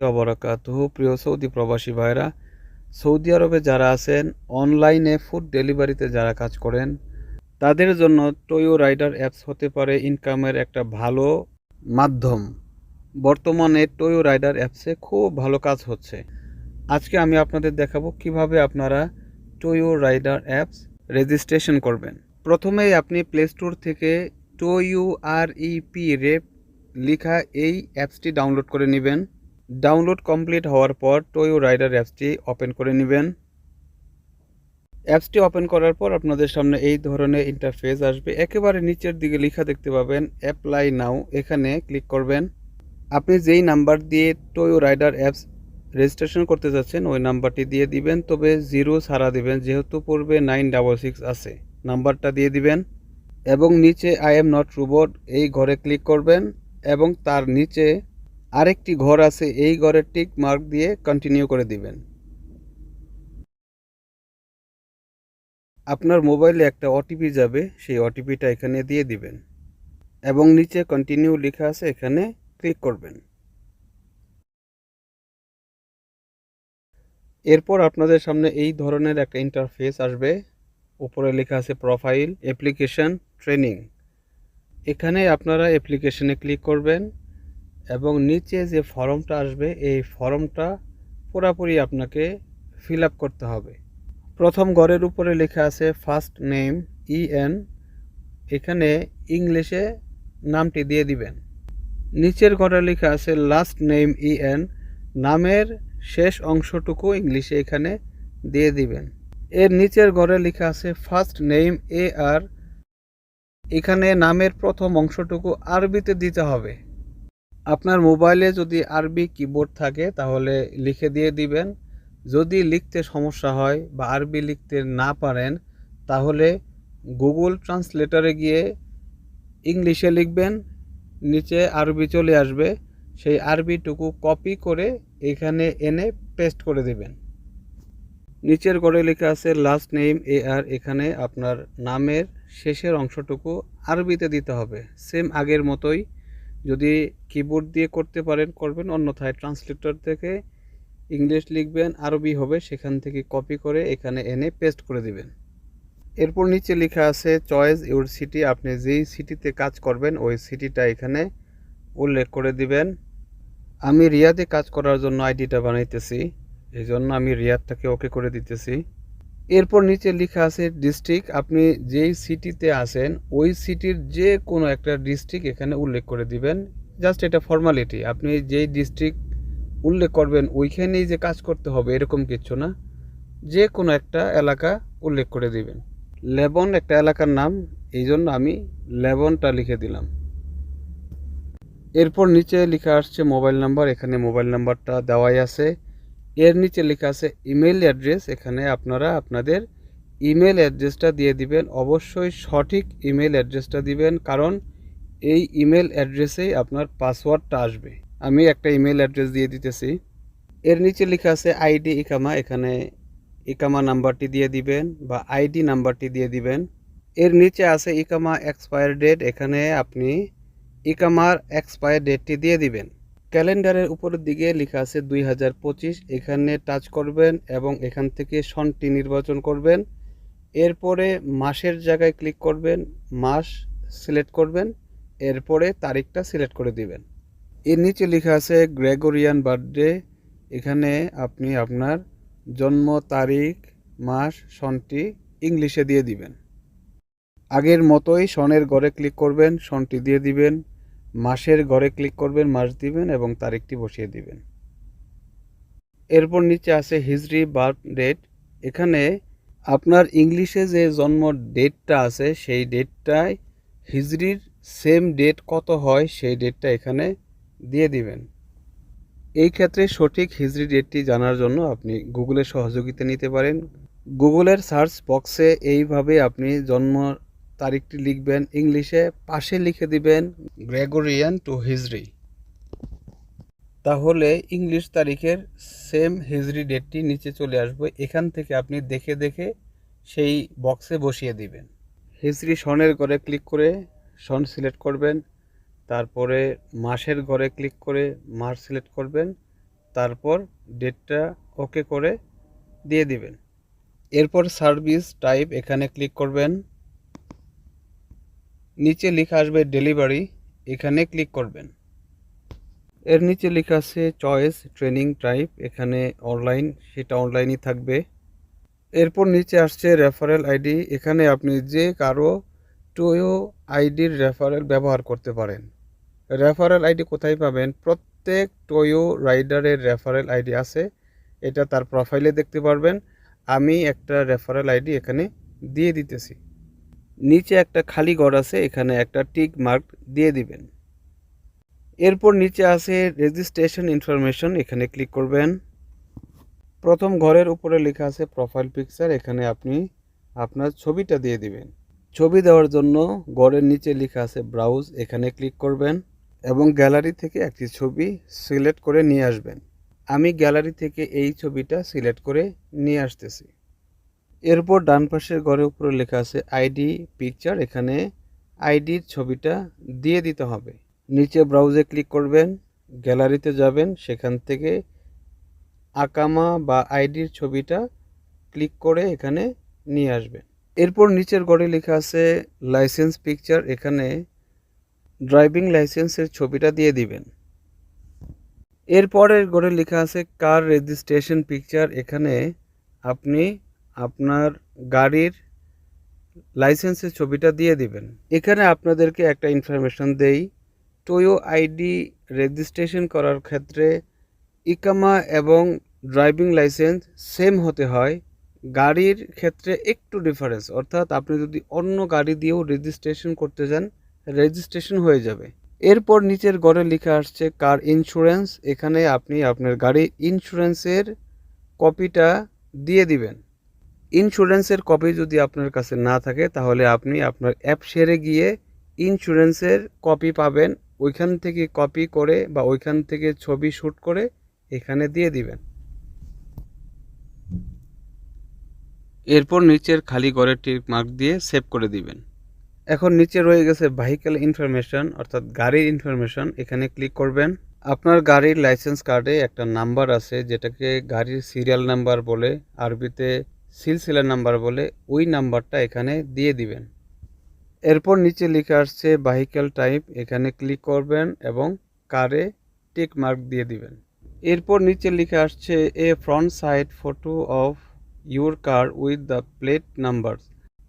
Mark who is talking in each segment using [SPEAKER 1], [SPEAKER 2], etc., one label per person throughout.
[SPEAKER 1] অবরাকাতুহ প্রিয় সৌদি প্রবাসী ভাইরা, সৌদি আরবে যারা আছেন, অনলাইনে ফুড ডেলিভারিতে যারা কাজ করেন, তাদের জন্য টোয়ো রাইডার অ্যাপস হতে পারে ইনকামের একটা ভালো মাধ্যম। বর্তমানে টোয়ো রাইডার অ্যাপসে খুব ভালো কাজ হচ্ছে। আজকে আমি আপনাদের দেখাবো কীভাবে আপনারা টোয়ো রাইডার অ্যাপস রেজিস্ট্রেশন করবেন। প্রথমেই আপনি প্লে স্টোর থেকে টোয়ু আর ইপি রেপ লেখা এই অ্যাপসটি ডাউনলোড করে নেবেন। ডাউনলোড কমপ্লিট হওয়ার পর টোয়ো রাইডার অ্যাপসটি ওপেন করে নেবেন। অ্যাপসটি ওপেন করার পর আপনাদের সামনে এই ধরনের ইন্টারফেস আসবে। একেবারে নিচের দিকে লেখা দেখতে পাবেন অ্যাপ্লাই নাও এখানে ক্লিক করবেন। আপনি যেই নাম্বার দিয়ে টোয়ো রাইডার অ্যাপস রেজিস্ট্রেশন করতে যাচ্ছেন, ওই নাম্বারটি দিয়ে দিবেন, তবে জিরো ছাড়া দিবেন, যেহেতু পূর্বে নাইন ডাবল সিক্স আছে। নাম্বারটা দিয়ে দিবেন এবং নিচে আই এম নট রোবট এই ঘরে ক্লিক করবেন এবং তার নিচে আরেকটি ঘর আছে, এই ঘরের টিক মার্ক দিয়ে কন্টিনিউ করে দিবেন। আপনার মোবাইলে একটা ওটিপি যাবে, সেই ওটিপিটা এখানে দিয়ে দিবেন। এবং নিচে কন্টিনিউ লেখা আছে, এখানে ক্লিক করবেন। এরপর আপনাদের সামনে এই ধরনের একটা ইন্টারফেস আসবে। উপরে লেখা আছে প্রোফাইল অ্যাপ্লিকেশন ট্রেনিং এখানে আপনারা অ্যাপ্লিকেশনে ক্লিক করবেন। এবং নিচে যে ফর্মটা আসবে, এই ফর্মটা পুরাপুরি আপনাকে ফিল করতে হবে। প্রথম ঘরের উপরে লেখা আছে ফার্স্ট নেম ইএন এখানে ইংলিশে নামটি দিয়ে দিবেন। নিচের ঘরে লেখা আছে লাস্ট নেম ইএন নামের শেষ অংশটুকু ইংলিশে এখানে দিয়ে দিবেন। এর নিচের ঘরে লেখা আছে ফার্স্ট নেম এ আর এখানে নামের প্রথম অংশটুকু আরবিতে দিতে হবে। আপনার মোবাইলে যদি আরবি কিবোর্ড থাকে, তাহলে লিখে দিয়ে দিবেন। যদি লিখতে সমস্যা হয় বা আরবি লিখতে না পারেন, তাহলে গুগল ট্রান্সলেটারে গিয়ে ইংলিশে লিখবেন, নিচে আরবি চলে আসবে। সেই আরবিটুকু কপি করে এখানে এনে পেস্ট করে দেবেন। নিচের ঘরে লেখা আছে লাস্ট নেম এ আর এখানে আপনার নামের শেষের অংশটুকু আরবিতে দিতে হবে। সেম আগের মতোই যদি কিবোর্ড দিয়ে করতে পারেন, করবেন, অন্যথায় ট্রান্সলেটর থেকে ইংলিশ লিখবেন, আরবি হবে, সেখান থেকে কপি করে এখানে এনে পেস্ট করে দিবেন। এরপর নিচে লেখা আছে চয়েস ইউর সিটি আপনি যেই সিটিতে কাজ করবেন, ওই সিটিটা এখানে উল্লেখ করে দিবেন। আমি রিয়াদে কাজ করার জন্য আইডিটা বানাইতেছি, এই জন্য আমি রিয়াদটাকে ওকে করে দিতেছি। এরপর নিচে লেখা আছে ডিস্ট্রিক্ট আপনি যেই সিটিতে আছেন, ওই সিটির যে কোনো একটা ডিস্ট্রিক্ট এখানে উল্লেখ করে দিবেন। জাস্ট এটা ফর্মালিটি আপনি যেই ডিস্ট্রিক্ট উল্লেখ করবেন, ওইখানেই যে কাজ করতে হবে এরকম কিছু না। যে কোনো একটা এলাকা উল্লেখ করে দিবেন। লেবন একটা এলাকার নাম এই জন্য আমি লেবনটা লিখে দিলাম। এরপর নিচে লেখা আসছে মোবাইল নাম্বার এখানে মোবাইল নাম্বারটা দেওয়াই আছে। এর নিচে লেখা আছে ইমেল অ্যাড্রেস, এখানে আপনারা আপনাদের ইমেল অ্যাড্রেসটা দিয়ে দিবেন। অবশ্যই সঠিক ইমেল অ্যাড্রেসটা দিবেন, কারণ এই ইমেল অ্যাড্রেসেই আপনার পাসওয়ার্ডটা আসবে। আমি একটা ইমেল অ্যাড্রেস দিয়ে দিতেছি। এর নিচে লেখা আছে আইডি ইকামা, এখানে ইকামা নাম্বারটি দিয়ে দিবেন বা আইডি নাম্বারটি দিয়ে দিবেন। এর নিচে আছে ইকামা এক্সপায়ার ডেট, এখানে আপনি ইকামার এক্সপায়ার ডেটটি দিয়ে দিবেন। ক্যালেন্ডারের উপরের দিকে লেখা আছে দুই হাজার পঁচিশ, এখানে টাচ করবেন এবং এখান থেকে সনটি নির্বাচন করবেন। এরপরে মাসের জায়গায় ক্লিক করবেন, মাস সিলেক্ট করবেন, এরপরে তারিখটা সিলেক্ট করে দিবেন। এর নিচে লেখা আছে গ্রেগরিয়ান বার্থডে, এখানে আপনি আপনার জন্ম তারিখ, মাস, সনটি ইংলিশে দিয়ে দিবেন। আগের মতোই সনের ঘরে ক্লিক করবেন, সনটি দিয়ে দিবেন। মাসের ঘরে ক্লিক করবেন, মাস দিবেন এবং তারিখটি বসিয়ে দিবেন। এরপর নিচে আছে হিজরি, বার্থ ডেট। এখানে আপনার ইংলিশে যে জন্ম ডেটটা আছে, সেই ডেটটায় হিজরির সেম ডেট কত হয়, সেই ডেটটা এখানে দিয়ে দিবেন। এই ক্ষেত্রে সঠিক হিজরি ডেটটি জানার জন্য আপনি গুগলের সহযোগিতা নিতে পারেন। গুগলের সার্চ বক্সে এইভাবে আপনি জন্ম তারিখটি লিখবেন, ইংলিশে পাশে লিখে দিবেন, গ্রেগরিয়ান টু হিজরি। তাহলে ইংলিশ তারিখের সেম হিজরি ডেটটি নিচে চলে আসবে, এখান থেকে আপনি দেখে দেখে সেই বক্সে বসিয়ে দিবেন। হিজরি সনের ঘরে ক্লিক করে সন সিলেক্ট করবেন, তারপরে মাসের ঘরে ক্লিক করে মাস সিলেক্ট করবেন, তারপর ডেটটা ওকে করে দিয়ে দিবেন। এরপর সার্ভিস টাইপ এখানে ক্লিক করবেন নিচে লেখা আসবে ডেলিভারি এখানে ক্লিক করবেন। এর নিচে লেখা আছে চয়েস ট্রেনিং টাইপ এখানে অনলাইন সেটা অনলাইনই থাকবে। এরপর নিচে আসছে রেফারেল আইডি এখানে আপনি যে কারও টোয়ো আইডির রেফারেল ব্যবহার করতে পারেন। রেফারেল আইডি কোথায় পাবেন? প্রত্যেক টোয়ো রাইডারের রেফারেল আইডি আছে, এটা তার প্রোফাইলে দেখতে পারবেন। আমি একটা রেফারেল আইডি এখানে দিয়ে দিতেছি। নিচে একটা খালি ঘর আছে, এখানে একটা টিক মার্ক দিয়ে দিবেন। এরপর নিচে আছে রেজিস্ট্রেশন ইনফরমেশন, এখানে ক্লিক করবেন। প্রথম ঘরের উপরে লেখা আছে প্রোফাইল পিকচার, এখানে আপনি আপনার ছবিটা দিয়ে দিবেন। ছবি দেওয়ার জন্য ঘরের নিচে লেখা আছে ব্রাউজ, এখানে ক্লিক করবেন এবং গ্যালারি থেকে একটি ছবি সিলেক্ট করে নিয়ে আসবেন। আমি গ্যালারি থেকে এই ছবিটা সিলেক্ট করে নিয়ে আসতেছি। এরপর ডান পাশের ঘরের উপরে লেখা আছে আইডি পিকচার এখানে আইডির ছবিটা দিয়ে দিতে হবে। নিচে ব্রাউজে ক্লিক করবেন গ্যালারিতে যাবেন, সেখান থেকে আকামা বা আইডির ছবিটা ক্লিক করে এখানে নিয়ে আসবেন। এরপর নিচের ঘরে লেখা আছে লাইসেন্স পিকচার এখানে ড্রাইভিং লাইসেন্সের ছবিটা দিয়ে দিবেন। এরপরের ঘরে লেখা আছে কার রেজিস্ট্রেশন পিকচার এখানে আপনি আপনার গাড়ির লাইসেন্সের ছবিটা দিয়ে দিবেন। এখানে আপনাদেরকে একটা ইনফরমেশন দেই। টোয়ো আইডি রেজিস্ট্রেশন করার ক্ষেত্রে ইকামা এবং ড্রাইভিং লাইসেন্স সেম হতে হয়। গাড়ির ক্ষেত্রে একটু ডিফারেন্স অর্থাৎ আপনি যদি অন্য গাড়ি দিয়েও রেজিস্ট্রেশন করতে যান রেজিস্ট্রেশন হয়ে যাবে। এরপর নিচের গড়ে লেখা আসছে কার ইন্স্যুরেন্স এখানে আপনি আপনার গাড়ির ইন্স্যুরেন্সের কপিটা দিয়ে দিবেন। ইন্স্যুরেন্সের কপি যদি আপনার কাছে না থাকে, তাহলে আপনি আপনার অ্যাপ শেয়ারে গিয়ে ইন্স্যুরেন্সের কপি পাবেন। ওইখান থেকে কপি করে বা ওইখান থেকে ছবি শ্যুট করে এখানে দিয়ে দিবেন। এরপর নিচের খালি ঘরের টিক মার্ক দিয়ে সেভ করে দিবেন। এখন নিচে রয়ে গেছে ভেহিক্যাল ইনফরমেশন অর্থাৎ গাড়ির ইনফরমেশন এখানে ক্লিক করবেন। আপনার গাড়ির লাইসেন্স কার্ডে একটা নাম্বার আছে, যেটাকে গাড়ির সিরিয়াল নাম্বার বলে। আরবিতে সিলসিলা নাম্বার বলে ওই নাম্বারটা এখানে দিয়ে দিবেন। এরপর নিচে লিখে আসছে ভেহিক্যাল টাইপ এখানে ক্লিক করবেন এবং কারে টিক মার্ক দিয়ে দিবেন। এরপর নিচে লিখে আসছে a front side photo of your car with the plate number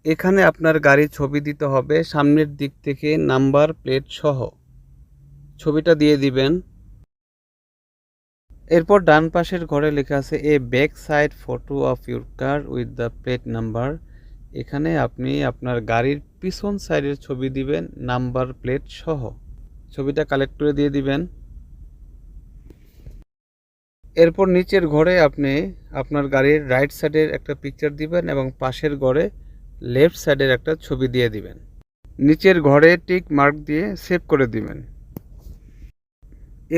[SPEAKER 1] এখানে আপনার গাড়ির ছবি দিতে হবে, সামনের দিক থেকে নাম্বার প্লেট সহ। ছবিটা দিয়ে দিবেন। এরপর ডান পাশের ঘরে লেখা আছে a back side photo of your car with the plate number এখানে আপনি আপনার গাড়ির পিছন সাইডের ছবি দিবেন, নাম্বার, প্লেট সহ। ছবিটা কালেক্ট করে দিয়ে দিবেন। এরপর নিচের ঘরে আপনি আপনার গাড়ির রাইট সাইডের একটা পিকচার দিবেন এবং পাশের ঘরে লেফট সাইডের একটা ছবি দিয়ে দিবেন। নিচের ঘরে টিক মার্ক দিয়ে সেভ করে দিবেন।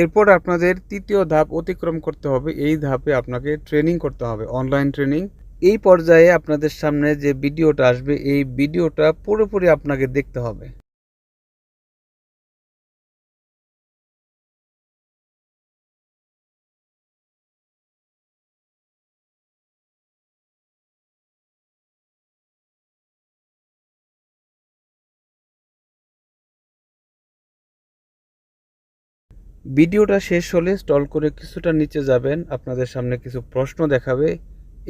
[SPEAKER 1] এরপর আপনাদের তৃতীয় ধাপ অতিক্রম করতে হবে। এই ধাপে আপনাকে ট্রেনিং করতে হবে অনলাইন ট্রেনিং এই পর্যায়ে আপনাদের সামনে যে ভিডিওটা আসবে, এই ভিডিওটা পুরোপুরি আপনাকে দেখতে হবে। ভিডিওটা শেষ হলে স্টল করে কিছুটা নিচে যাবেন, আপনাদের সামনে কিছু প্রশ্ন দেখাবে।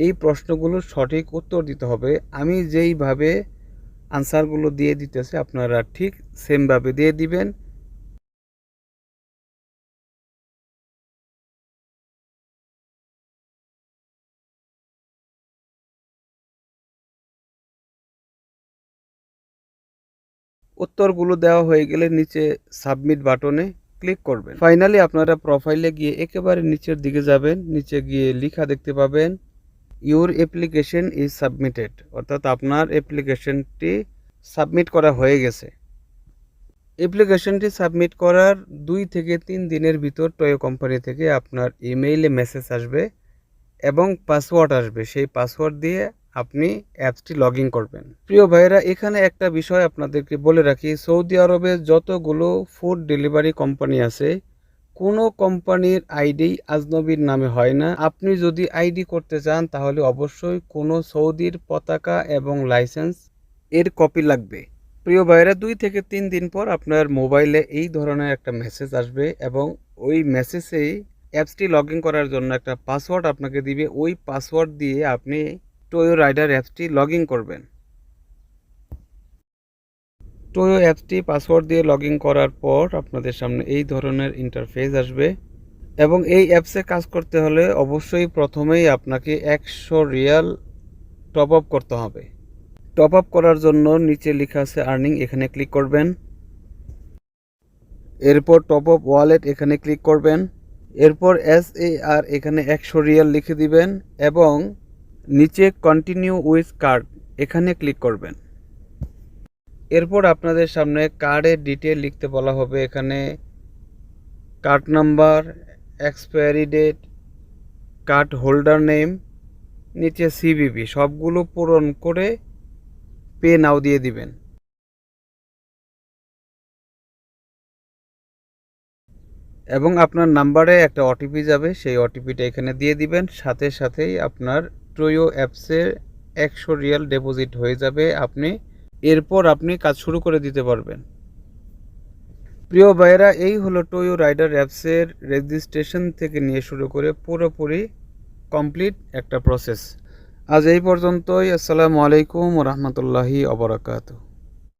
[SPEAKER 1] এই প্রশ্নগুলোর সঠিক উত্তর দিতে হবে। আমি যেইভাবে আনসারগুলো দিয়ে দিতেছে, আপনারা ঠিক সেমভাবে দিয়ে দিবেন। উত্তরগুলো দেওয়া হয়ে গেলে নিচে সাবমিট বাটনে ক্লিক করবেন। ফাইনালি আপনারা প্রোফাইলে গিয়ে একেবারে নিচের দিকে যাবেন। নিচে গিয়ে লেখা দেখতে পাবেন ইউর অ্যাপ্লিকেশন ইজ সাবমিটেড অর্থাৎ আপনার অ্যাপ্লিকেশনটি সাবমিট করা হয়ে গেছে। অ্যাপ্লিকেশনটি সাবমিট করার দুই থেকে তিন দিনের ভিতর টয়ো কোম্পানি থেকে আপনার ইমেইলে মেসেজ আসবে এবং পাসওয়ার্ড আসবে। সেই পাসওয়ার্ড দিয়ে আপনি অ্যাপসটি লগ ইন করবেন। প্রিয় ভাইয়েরা, এখানে একটা বিষয় আপনাদেরকে বলে রাখি। সৌদি আরবে যতগুলো ফুড ডেলিভারি কোম্পানি আছে, কোনো কোম্পানির আইডি আজনবীর নামে হয় না। আপনি যদি আইডি করতে চান, তাহলে অবশ্যই কোনো সৌদির পতাকা এবং লাইসেন্স এর কপি লাগবে। প্রিয় ভাইরা দুই থেকে তিন দিন পর আপনার মোবাইলে এই ধরনের একটা মেসেজ আসবে এবং ওই মেসেজেই অ্যাপসটি লগ ইন করার জন্য একটা পাসওয়ার্ড আপনাকে দিবে। ওই পাসওয়ার্ড দিয়ে আপনি টোয়ো রাইডার অ্যাপসটি লগ করবেন। টোয়ো অ্যাপসটি পাসওয়ার্ড দিয়ে লগ করার পর আপনাদের সামনে এই ধরনের ইন্টারফেস আসবে এবং এই অ্যাপসে কাজ করতে হলে অবশ্যই প্রথমেই আপনাকে একশো রিয়াল টপ আপ করতে হবে। টপ আপ করার জন্য নিচে লেখা আছে আর্নিং এখানে ক্লিক করবেন। এরপর টপ আপ ওয়ালেট এখানে ক্লিক করবেন। এরপর এস এ আর এখানে একশো রিয়াল লিখে দিবেন এবং নিচে কন্টিনিউ উইথ কার্ড এখানে ক্লিক করবেন। এরপর আপনাদের সামনে কার্ডের ডিটেল লিখতে বলা হবে। এখানে card number expiry date card holder name নিচে সিবিবি সবগুলো পূরণ করে পে নাও দিয়ে দিবেন। এবং আপনার নাম্বারে একটা ওটিপি যাবে, সেই ওটিপিটা এখানে দিয়ে দিবেন। সাথে সাথেই আপনার ট্রোয়ো অ্যাপসের একশো রিয়াল ডিপোজিট হয়ে যাবে আপনি। এরপর আপনি কাজ শুরু করে দিতে পারবেন। প্রিয় ভাইয়েরা, এই হলো টোয়ো রাইডার অ্যাপসের রেজিস্ট্রেশন থেকে নিয়ে শুরু করে পুরোপুরি কমপ্লিট একটা প্রসেস। আজ এই পর্যন্তই। আসসালামু আলাইকুম রহমতুল্লাহি অবরাকাতু